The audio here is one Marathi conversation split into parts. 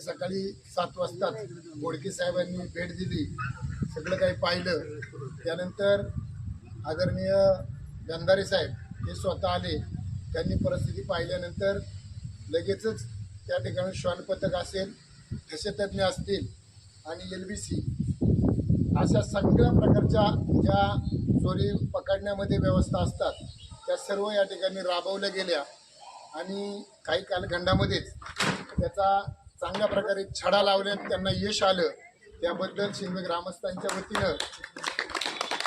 की सकाळी सात वाजताच बोडके साहेबांनी भेट दिली. सगळं काही पाहिलं. त्यानंतर आदरणीय गंधारे साहेब हे स्वतः आले. त्यांनी परिस्थिती पाहिल्यानंतर लगेचच त्या ठिकाणी श्वान पथक असेल ठसेतज्ञ असतील आणि एल बी सी अशा सगळ्या प्रकारच्या ज्या चोरी पकडण्यामध्ये व्यवस्था असतात त्या सर्व या ठिकाणी राबवल्या गेल्या. आणि काही कालखंडामध्येच त्याचा चांगल्या प्रकारे छडा लावल्यात त्यांना यश आलं त्याबद्दल शिंदे ग्रामस्थांच्या वतीनं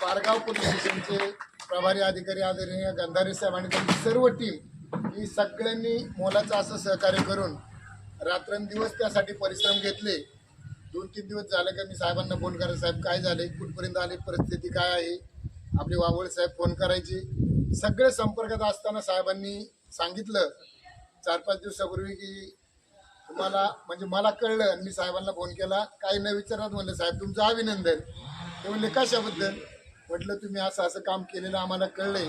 पारगाव पोलीस स्टेशनचे प्रभारी अधिकारी आदरणीय गंधारे साहेब आणि त्यांची सर्व टीम ही सगळ्यांनी मोलाचं असं सहकार्य करून रात्रंदिवस त्यासाठी परिश्रम घेतले. दोन तीन दिवस झाले का मी साहेबांना फोन करायचं साहेब काय झाले कुठपर्यंत आले परिस्थिती काय आहे? आपले वावळ साहेब फोन करायचे. सगळे संपर्कात असताना साहेबांनी सांगितलं चार पाच दिवसापूर्वी की तुम्हाला म्हणजे मला कळलं आणि मी साहेबांना फोन केला. काही न विचारत म्हणलं साहेब तुमचं अभिनंदन. ते म्हणले कशाबद्दल? म्हटलं तुम्ही असं असं काम केलेलं आम्हाला कळलंय.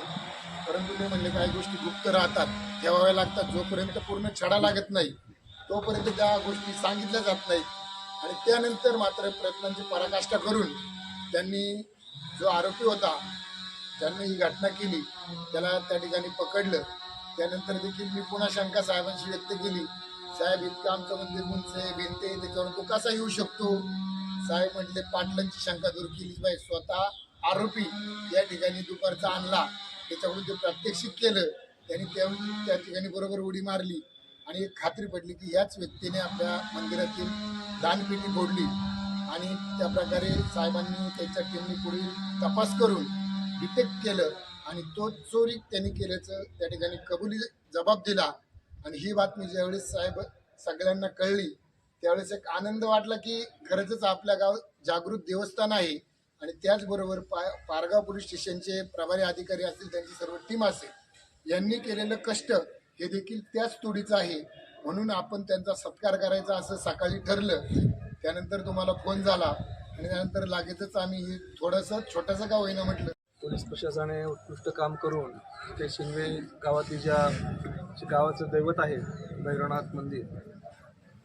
परंतु ते म्हणले काही गोष्टी गुप्त राहतात. ठेवाव्या लागतात. जोपर्यंत पूर्ण छडा लागत नाही तोपर्यंत त्या गोष्टी सांगितल्या जात नाहीत. आणि त्यानंतर मात्र प्रयत्नांची पराकाष्ठा करून त्यांनी जो आरोपी होता त्यांनी ही घटना केली त्याला त्या ठिकाणी पकडलं. त्यानंतर देखील मी पुन्हा शंका साहेबांशी व्यक्त केली. साहेब इतकं आमचं मंदिर उंच आहे भिंत त्याच्यावर तो कसा येऊ शकतो? साहेब म्हटले पाटलांची शंका दूर केली पाहिजे स्वतः आरोपी या ठिकाणी दुपारचा आणला. त्याच्याकडून ते प्रात्यक्षिक केलं. त्यांनी त्या त्या ठिकाणी बरोबर उडी मारली. आणि खात्री पडली की याच व्यक्तीने आपल्या मंदिरातील दानपेटी फोडली. आणि त्या प्रकारे साहेबांनी त्याच्या टीमने पुढील तपास करून डिटेक्ट केलं. आणि तो चोरी त्यांनी केल्याचं त्या ठिकाणी कबुली जबाब दिला. आणि ही बातमी ज्यावेळेस साहेब सगळ्यांना कळली त्यावेळेस एक आनंद वाटला की खरंच आपल्या गाव जागृत देवस्थान आहे. आणि त्याचबरोबर पा पारगाव पोलीस स्टेशनचे प्रभारी अधिकारी असतील त्यांची सर्व टीम असेल यांनी केलेलं कष्ट हे देखील त्याच तोडीचं आहे. म्हणून आपण त्यांचा सत्कार करायचा असं सकाळी ठरलं. त्यानंतर तुम्हाला फोन झाला आणि त्यानंतर लागेचच आम्ही हे थोडंसं छोटंसं गाव होईना म्हटलं. पोलीस प्रशासनाने उत्कृष्ट काम करून ते शिंगवे गावातील ज्या जे गावाचं दैवत आहे भैरवनाथ मंदिर.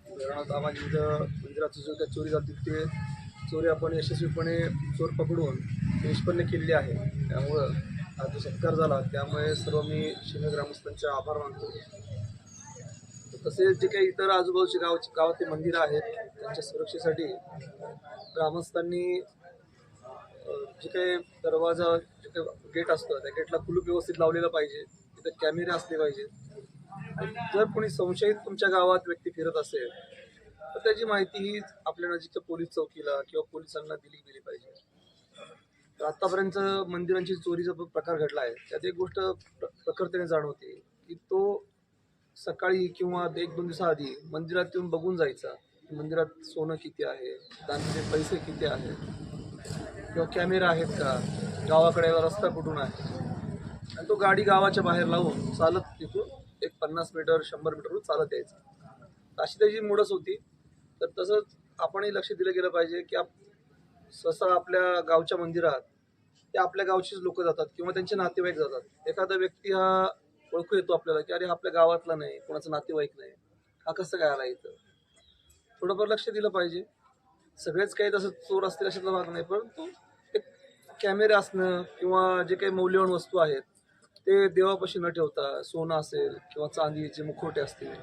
भैरवनाथ जिथं मंदिराचं जो काही चोरी झाली ते चोरी आपण यशस्वीपणे चोर पकडून निष्पन्न केलेली आहे. त्यामुळं हा जो सत्कार झाला त्यामुळे सर्व मी शिंदे ग्रामस्थांचे आभार मानतो. तसेच जे काही इतर आजूबाजूचे गाव गावातले मंदिरं आहेत त्यांच्या सुरक्षेसाठी ग्रामस्थांनी जे काही दरवाजा जे काही गेट असतं त्या गेटला कुलूप व्यवस्थित लावलेलं पाहिजे. तिथे कॅमेरे असले पाहिजेत जर कोणी संशयित तुमच्या गावात व्यक्ती फिरत असेल तर त्याची माहिती ही आपल्या नजीकच्या पोलीस चौकीला किंवा पोलिसांना दिली गेली पाहिजे. तर आतापर्यंत मंदिरांची चोरीचा प्रकार घडला आहे. त्यात एक गोष्ट प्र- प्रखरतेने जाणवते की तो सकाळी किंवा एक दोन दिवसाआधी मंदिरात येऊन बघून जायचा मंदिरात सोनं किती आहे दानचे पैसे किती आहेत किंवा कॅमेरा आहेत का गावाकडे रस्ता कुठून आहे. आणि तो गाडी गावाच्या बाहेर लावून चालत तिथून एक पन्नास मीटर शंभर मीटरवर चालत यायचं. तर अशी त्याची मुडस होती. तर तसंच आपणही लक्ष दिलं गेलं पाहिजे की आप सहसा आपल्या गावच्या मंदिरात ते आपल्या गावचीच लोक जातात किंवा त्यांचे नातेवाईक जातात. एखादा व्यक्ती हा ओळखू येतो आपल्याला की अरे हा आपल्या गावातला नाही कोणाचा नातेवाईक नाही. हा कसं काय आला इथं? थोडंफार लक्ष दिलं पाहिजे. सगळेच काही तसं चोर असतील अशातला भाग नाही परंतु एक कॅमेरे असणं किंवा जे काही मौल्यवान वस्तू आहेत ते देवापाशी न ठेवता सोनं असेल किंवा चांदीचे मुखवटे असतील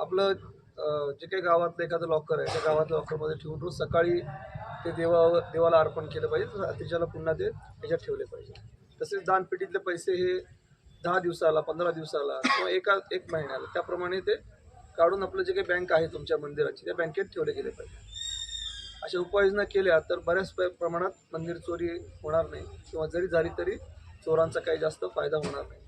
आपलं जे काही गावातलं एखादं लॉकर आहे त्या गावातल्या लॉकरमध्ये ठेवून रोज सकाळी ते देवावर देवाला अर्पण केलं पाहिजे. त्याच्याला पुन्हा ते त्याच्यात ठेवले पाहिजे. तसेच दानपेटीतले पैसे हे दहा दिवसाला पंधरा दिवसाला किंवा एका एक महिन्याला त्याप्रमाणे ते काढून आपलं जे काही बँक आहे तुमच्या मंदिराची त्या बँकेत ठेवले गेले पाहिजे. अशा उपाययोजना केल्या तर बऱ्याच प्रमाणात मंदिर चोरी होणार नाही किंवा जरी झाली तरी चोरांचा काही जास्त फायदा होणार नाही.